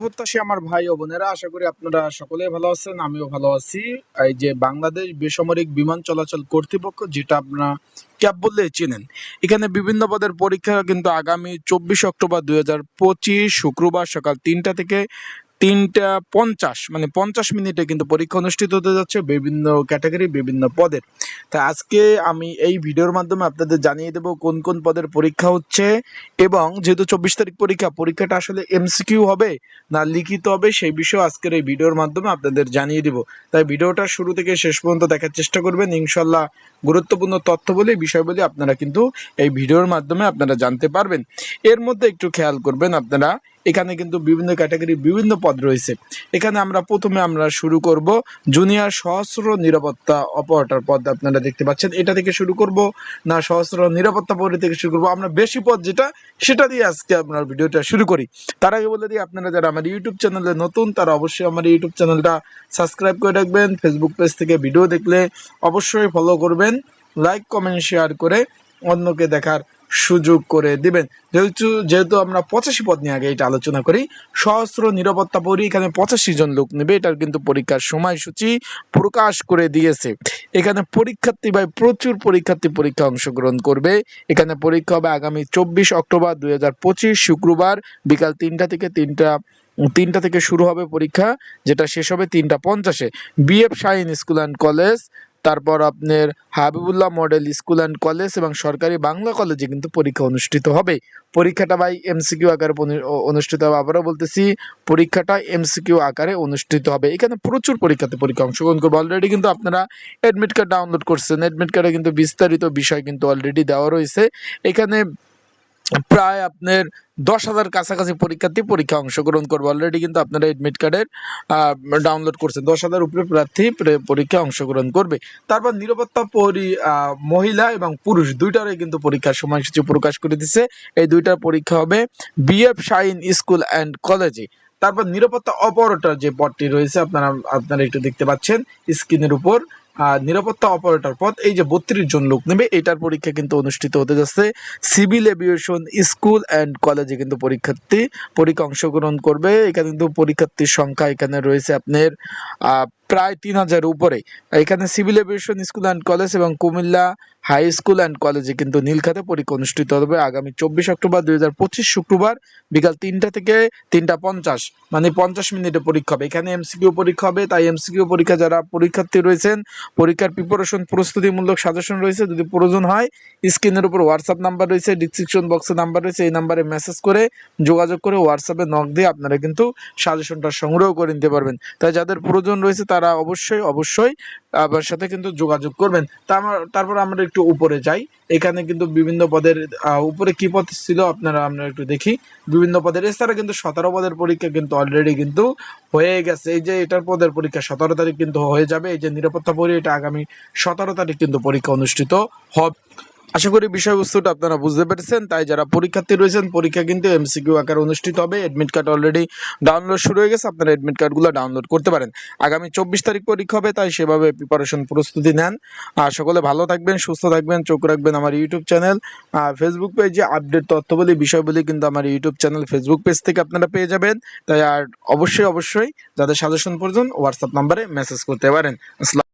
প্রত্যাশী আমার ভাই ও বোনেরা, আশা করি আপনারা সকলে ভালো আছেন, আমিও ভালো আছি। এই যে বাংলাদেশ বেসামরিক বিমান চলাচল কর্তৃপক্ষ, যেটা আপনারা ক্যাব বললে চেনেন, এখানে বিভিন্ন পদের পরীক্ষা কিন্তু আগামী চব্বিশ অক্টোবর দুই হাজার পঁচিশ শুক্রবার সকাল তিনটা থেকে তিনটা পঞ্চাশ মানে পঞ্চাশ মিনিটে কিন্তু পরীক্ষা অনুষ্ঠিত হতে যাচ্ছে বিভিন্ন ক্যাটাগরি, বিভিন্ন পদের তা আজকে আমি এই ভিডিওর মাধ্যমে আপনাদের জানিয়ে দেব কোন কোন পদের পরীক্ষা হচ্ছে এবং যেহেতু চব্বিশ তারিখ পরীক্ষা, পরীক্ষাটা আসলে এমসিকিউ হবে না লিখিত হবে সেই বিষয়ে আজকের এই ভিডিওর মাধ্যমে আপনাদের জানিয়ে দিব। তাই ভিডিওটা শুরু থেকে শেষ পর্যন্ত দেখার চেষ্টা করবেন। ইনশাল্লাহ গুরুত্বপূর্ণ তথ্য বলে বিষয়গুলি আপনারা কিন্তু এই ভিডিওর মাধ্যমে আপনারা জানতে পারবেন। এর মধ্যে একটু খেয়াল করবেন আপনারা এখানে কিন্তু বিভিন্ন ক্যাটাগরি বিভিন্ন পদ রয়েছে। এখানে আমরা প্রথমে আমরা শুরু করব জুনিয়র সহস্র নিরাপত্তা অপারেটর পদ, আপনারা দেখতে পাচ্ছেন। এটা থেকে শুরু করব, না, সহস্র নিরাপত্তা পরি থেকে শুরু করব। আমরা বেশি পদ যেটা, সেটা দিয়ে আজকে আপনার ভিডিওটা শুরু করি। তার আগে বলে দিই, আপনারা যারা আমার ইউটিউব চ্যানেলে নতুন, তারা অবশ্যই আমার ইউটিউব চ্যানেলটা সাবস্ক্রাইব করে রাখবেন। ফেসবুক পেজ থেকে ভিডিও দেখলে অবশ্যই ফলো করবেন। লাইক কমেন্ট শেয়ার করে অন্যকে দেখার সুযোগ করে দিবেন। যেহেতু যেহেতু আমরা পঁচাশি পদ নিয়ে আগে এটা আলোচনা করি, সহস্র নিরাপত্তা পরি, এখানে পঁচাশি জন লোক নেবে, এটার কিন্তু পরীক্ষার সময়সূচি প্রকাশ করে দিয়েছে। এখানে পরীক্ষার্থী ভাই প্রচুর পরীক্ষার্থী পরীক্ষা অংশগ্রহণ করবে। এখানে পরীক্ষা হবে আগামী চব্বিশ অক্টোবর দুই হাজার পঁচিশ, শুক্রবার বিকাল তিনটা থেকে তিনটা তিনটা থেকে শুরু হবে পরীক্ষা, যেটা শেষ হবে তিনটা পঞ্চাশে। BAF Shaheen school and college তারপর আপনার Habibullah model school and college এবং সরকারি বাংলা কলেজে কিন্তু পরীক্ষা অনুষ্ঠিত হবে। পরীক্ষাটা ভাই এমসিকিউ আকারে অনুষ্ঠিত হবে। আবারও বলতেছি, পরীক্ষাটা এমসিকিউ আকারে অনুষ্ঠিত হবে। এখানে প্রচুর পরীক্ষাতে পরীক্ষা অংশগ্রহণ করবে। অলরেডি কিন্তু আপনারা অ্যাডমিট কার্ড ডাউনলোড করছেন। অ্যাডমিট কার্ডে কিন্তু বিস্তারিত বিষয় কিন্তু অলরেডি দেওয়া রয়েছে। এখানে প্রায় আপনার দশ হাজার কাছাকাছি পরীক্ষার্থী পরীক্ষা অংশগ্রহণ করবে। অলরেডি কিন্তু আপনারা এডমিট কার্ডের ডাউনলোড করছেন। দশ হাজার উপরে প্রার্থী প্রে- পরীক্ষা অংশগ্রহণ করবে। তারপর নিরাপত্তা পরি মহিলা এবং পুরুষ দুইটারই কিন্তু পরীক্ষার সময়সূচি প্রকাশ করে দিছে এই দুইটার পরীক্ষা হবে বিএফ শাইন স্কুল অ্যান্ড কলেজে তারপর নিরাপত্তা অপারেটর যে পদটি রয়েছে, আপনারা আপনারা একটু দেখতে পাচ্ছেন স্ক্রিনের উপর। নিরাপত্তা অপারেটর পদ, এই যে বত্রিশ জন লোক নেবে, এটার পরীক্ষা কিন্তু অনুষ্ঠিত হতে যাচ্ছে। সিভিল এভিয়েশন, স্কুল অ্যান্ড কলেজে কিন্তু পরীক্ষার্থী, পরীক্ষা অংশগ্রহণ করবে। এখানে কিন্তু পরীক্ষার্থীর সংখ্যা এখানে রয়েছে আপনার প্রায় তিন হাজার উপরে। এখানে civil aviation school and college এবং কুমিল্লা হাই স্কুল অ্যান্ড কলেজে কিন্তু নীলখাতে পরীক্ষা অনুষ্ঠিত হবে আগামী চব্বিশ অক্টোবর দুই হাজার পঁচিশ শুক্রবার বিকাল তিনটা থেকে তিনটা পঞ্চাশ মানে পঞ্চাশ মিনিটে পরীক্ষা হবে। এখানে এমসিকিউ পরীক্ষা হবে, তাই এমসিকিউ পরীক্ষা যারা পরীক্ষার্থী রয়েছেন, পরীক্ষার প্রিপারেশন প্রস্তুতিমূলক সাজেশন রয়েছে, যদি প্রয়োজন হয়, স্ক্রিনের উপর হোয়াটসঅ্যাপ নাম্বার রয়েছে ডিসক্রিপশন বক্সে নাম্বার রয়েছে, এই নাম্বারে মেসেজ করে, যোগাযোগ করে হোয়াটসঅ্যাপে নক দিয়ে আপনারা কিন্তু সাজেশনটা সংগ্রহ করে নিতে পারবেন। তাই যাদের প্রয়োজন রয়েছে, তারা অবশ্যই অবশ্যই আমার সাথে কিন্তু যোগাযোগ করবেন। তারপর আমরা একটু উপরে যাই। এখানে কিন্তু বিভিন্ন পদের উপরে কি পদ ছিল আপনারা, আমরা একটু দেখি। বিভিন্ন পদের এছাড়া কিন্তু সতেরো পদের পরীক্ষা কিন্তু অলরেডি কিন্তু হয়ে গেছে। এই যে এটার পদের পরীক্ষা সতেরো তারিখ কিন্তু হয়ে যাবে। এই যে নিরাপত্তা পরি এটা আগামী সতেরো তারিখ কিন্তু পরীক্ষা অনুষ্ঠিত হবে। আশা করি বিষয়বস্তুটা আপনারা বুঝতে পেরেছেন। তাই যারা পরীক্ষার্থী রয়েছেন, পরীক্ষা কিন্তু এমসিকিউ আকারে অনুষ্ঠিত হবে। এডমিট কার্ড অলরেডি ডাউনলোড শুরু হয়ে গেছে। আপনারা এডমিট কার্ডগুলো ডাউনলোড করতে পারেন। আগামী চব্বিশ তারিখ পরীক্ষা হবে, তাই সেভাবে প্রিপারেশন প্রস্তুতি নেন। আর সকলে ভালো থাকবেন, সুস্থ থাকবেন, চোখ রাখবেন আমার ইউটিউব চ্যানেল আর ফেসবুক পেজে আপডেট তথ্যবলী, বিষয়বলী কিন্তু আমার ইউটিউব চ্যানেল ফেসবুক পেজ থেকে আপনারা পেয়ে যাবেন। তাই আর অবশ্যই অবশ্যই যাদের সাজেশন প্রয়োজন হোয়াটসঅ্যাপ নাম্বারে মেসেজ করতে পারেন। আসসালাম